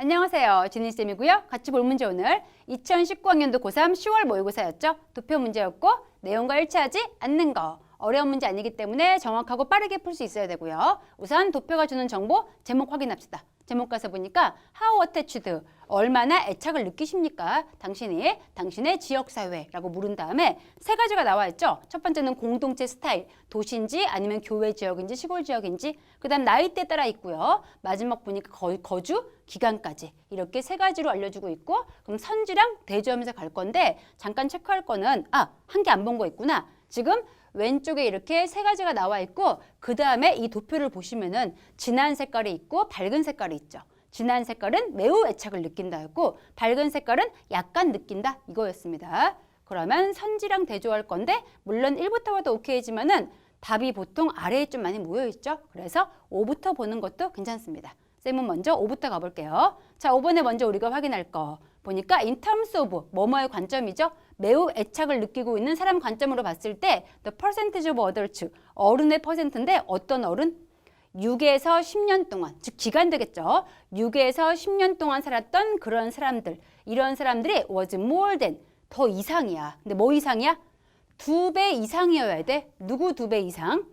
안녕하세요. 진희쌤이고요. 같이 볼 문제 오늘 2019학년도 고3 10월 모의고사였죠. 도표 문제였고 내용과 일치하지 않는 거. 어려운 문제 아니기 때문에 정확하고 빠르게 풀 수 있어야 되고요. 우선 도표가 주는 정보 제목 확인합시다. 제목 가서 보니까 how attached 얼마나 애착을 느끼십니까? 당신이 당신의 지역사회라고 물은 다음에 세 가지가 나와 있죠. 첫 번째는 공동체 스타일, 도시인지 아니면 교회 지역인지 시골 지역인지 그 다음 나이대 따라 있고요. 마지막 보니까 거, 거주 기간까지 이렇게 세 가지로 알려주고 있고 그럼 선지랑 대조하면서 갈 건데 잠깐 체크할 거는 아 한 개 안 본 거 있구나. 지금 왼쪽에 이렇게 세 가지가 나와 있고 그 다음에 이 도표를 보시면은 진한 색깔이 있고 밝은 색깔이 있죠. 진한 색깔은 매우 애착을 느낀다였고 밝은 색깔은 약간 느낀다 이거였습니다. 그러면 선지랑 대조할 건데 물론 1부터 봐도 오케이지만은 답이 보통 아래에 좀 많이 모여 있죠. 그래서 5부터 보는 것도 괜찮습니다. 쌤은 먼저 5부터 가볼게요. 자, 5번에 먼저 우리가 확인할 거 보니까 in terms of 뭐뭐의 관점이죠. 매우 애착을 느끼고 있는 사람 관점으로 봤을 때 the percentage of adults 어른의 퍼센트인데 어떤 어른? 6에서 10년 동안 즉 기간 되겠죠. 6에서 10년 동안 살았던 그런 사람들 이런 사람들이 was more than 더 이상이야. 근데 뭐 이상이야? 두 배 이상이어야 돼. 누구 두 배 이상?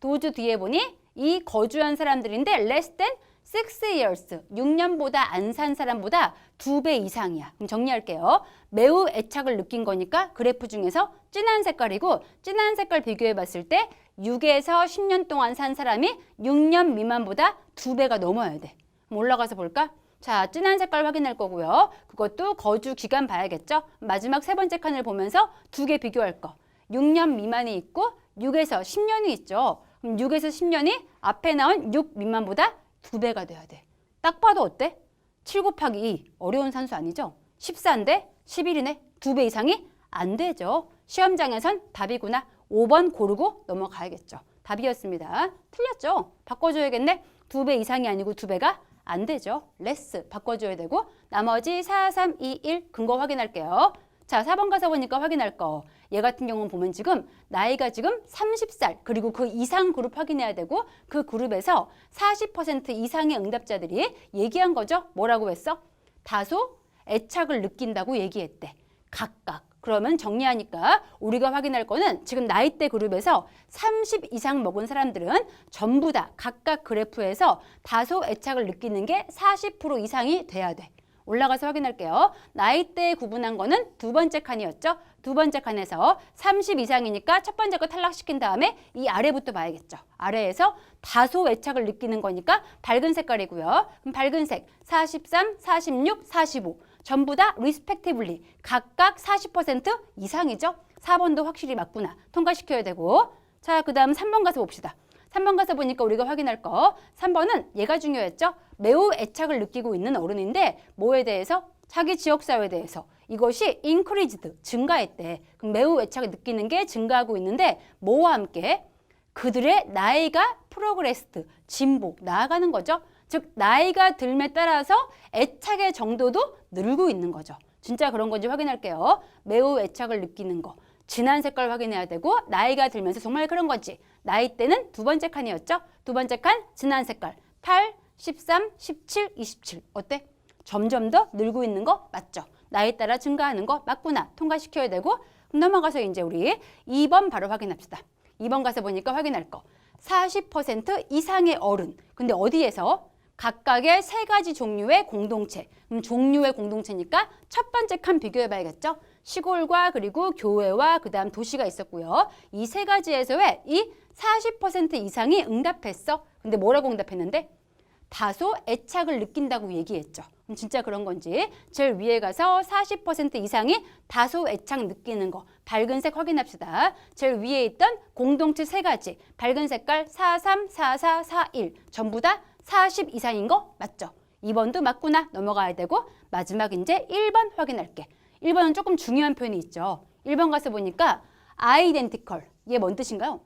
도주 뒤에 보니 이 거주한 사람들인데 less than 6 years, 6년보다 안 산 사람보다 두 배 이상이야. 그럼 정리할게요. 매우 애착을 느낀 거니까 그래프 중에서 진한 색깔이고 진한 색깔 비교해 봤을 때 6에서 10년 동안 산 사람이 6년 미만보다 두 배가 넘어야 돼. 올라가서 볼까? 자, 진한 색깔 확인할 거고요. 그것도 거주 기간 봐야겠죠? 마지막 세 번째 칸을 보면서 두 개 비교할 거. 6년 미만이 있고 6에서 10년이 있죠. 그럼 6에서 10년이 앞에 나온 6 미만보다 두 배가 돼야 돼. 딱 봐도 어때? 7 곱하기 2 어려운 산수 아니죠? 14인데 11이네. 두 배 이상이 안 되죠. 시험장에선 답이구나. 5번 고르고 넘어가야겠죠. 답이었습니다. 틀렸죠? 바꿔줘야겠네. 두 배 이상이 아니고 두 배가 안 되죠. 레스 바꿔줘야 되고 나머지 4, 3, 2, 1 근거 확인할게요. 자, 4번 가서 보니까 확인할 거. 얘 같은 경우는 보면 지금 나이가 지금 30살 그리고 그 이상 그룹 확인해야 되고 그 그룹에서 40% 이상의 응답자들이 얘기한 거죠. 뭐라고 했어? 다소 애착을 느낀다고 얘기했대. 각각. 그러면 정리하니까 우리가 확인할 거는 지금 나이대 그룹에서 30 이상 먹은 사람들은 전부 다 각각 그래프에서 다소 애착을 느끼는 게 40% 이상이 돼야 돼. 올라가서 확인할게요. 나이대에 구분한 거는 두 번째 칸이었죠. 두 번째 칸에서 30 이상이니까 첫 번째 거 탈락시킨 다음에 이 아래부터 봐야겠죠. 아래에서 다소 애착을 느끼는 거니까 밝은 색깔이고요. 그럼 밝은 색 43, 46, 45 전부 다 respectively 각각 40% 이상이죠. 4번도 확실히 맞구나. 통과시켜야 되고 자, 그 다음 3번 가서 봅시다. 3번 가서 보니까 우리가 확인할 거 3번은 얘가 중요했죠. 매우 애착을 느끼고 있는 어른인데 뭐에 대해서? 자기 지역사회에 대해서 이것이 increased, 증가했대. 그럼 매우 애착을 느끼는 게 증가하고 있는데 뭐와 함께? 그들의 나이가 프로그레스트, 진보, 나아가는 거죠. 즉 나이가 들에 따라서 애착의 정도도 늘고 있는 거죠. 진짜 그런 건지 확인할게요. 매우 애착을 느끼는 거. 진한 색깔 확인해야 되고 나이가 들면서 정말 그런 건지 나이 때는 두 번째 칸이었죠. 두 번째 칸 진한 색깔 8, 13, 17, 27 어때? 점점 더 늘고 있는 거 맞죠? 나이 따라 증가하는 거 맞구나 통과시켜야 되고 넘어가서 이제 우리 2번 바로 확인합시다. 2번 가서 보니까 확인할 거 40% 이상의 어른 근데 어디에서? 각각의 세 가지 종류의 공동체. 그럼 종류의 공동체니까 첫 번째 칸 비교해 봐야겠죠? 시골과 그리고 교회와 그다음 도시가 있었고요. 이 세 가지에서의 이40% 이상이 응답했어. 근데 뭐라고 응답했는데? 다소 애착을 느낀다고 얘기했죠. 그럼 진짜 그런 건지 제일 위에 가서 40% 이상이 다소 애착 느끼는 거 밝은색 확인합시다. 제일 위에 있던 공동체 세 가지 밝은 색깔 43, 44, 41 전부 다 40 이상인 거 맞죠? 2번도 맞구나 넘어가야 되고 마지막 이제 1번 확인할게. 1번은 조금 중요한 표현이 있죠. 1번 가서 보니까 identical 이게 뭔 뜻인가요?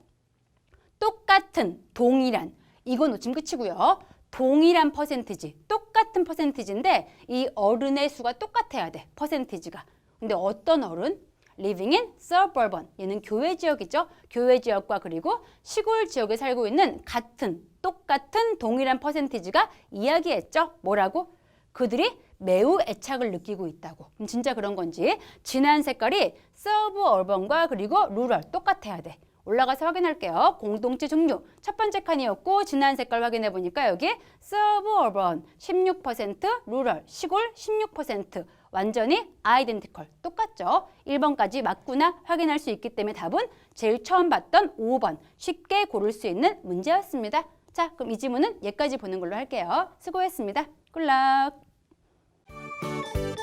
똑같은, 동일한 이거 놓치면 끝이고요. 동일한 퍼센티지, 똑같은 퍼센티지인데 이 어른의 수가 똑같아야 돼, 퍼센티지가. 근데 어떤 어른? living in suburban. 얘는 교외 지역이죠. 교외 지역과 그리고 시골 지역에 살고 있는 같은, 똑같은, 동일한 퍼센티지가 이야기했죠. 뭐라고? 그들이 매우 애착을 느끼고 있다고. 그럼 진짜 그런 건지. 진한 색깔이 서브 얼번과 그리고 루럴 똑같아야 돼. 올라가서 확인할게요. 공동체 종류. 첫 번째 칸이었고 진한 색깔 확인해 보니까 여기 서브 얼번 16%, 루럴 시골 16%. 완전히 아이덴티컬 똑같죠. 1번까지 맞구나 확인할 수 있기 때문에 답은 제일 처음 봤던 5번 쉽게 고를 수 있는 문제였습니다. 자, 그럼 이 지문은 얘까지 보는 걸로 할게요. 수고했습니다. 굿락. Thank you.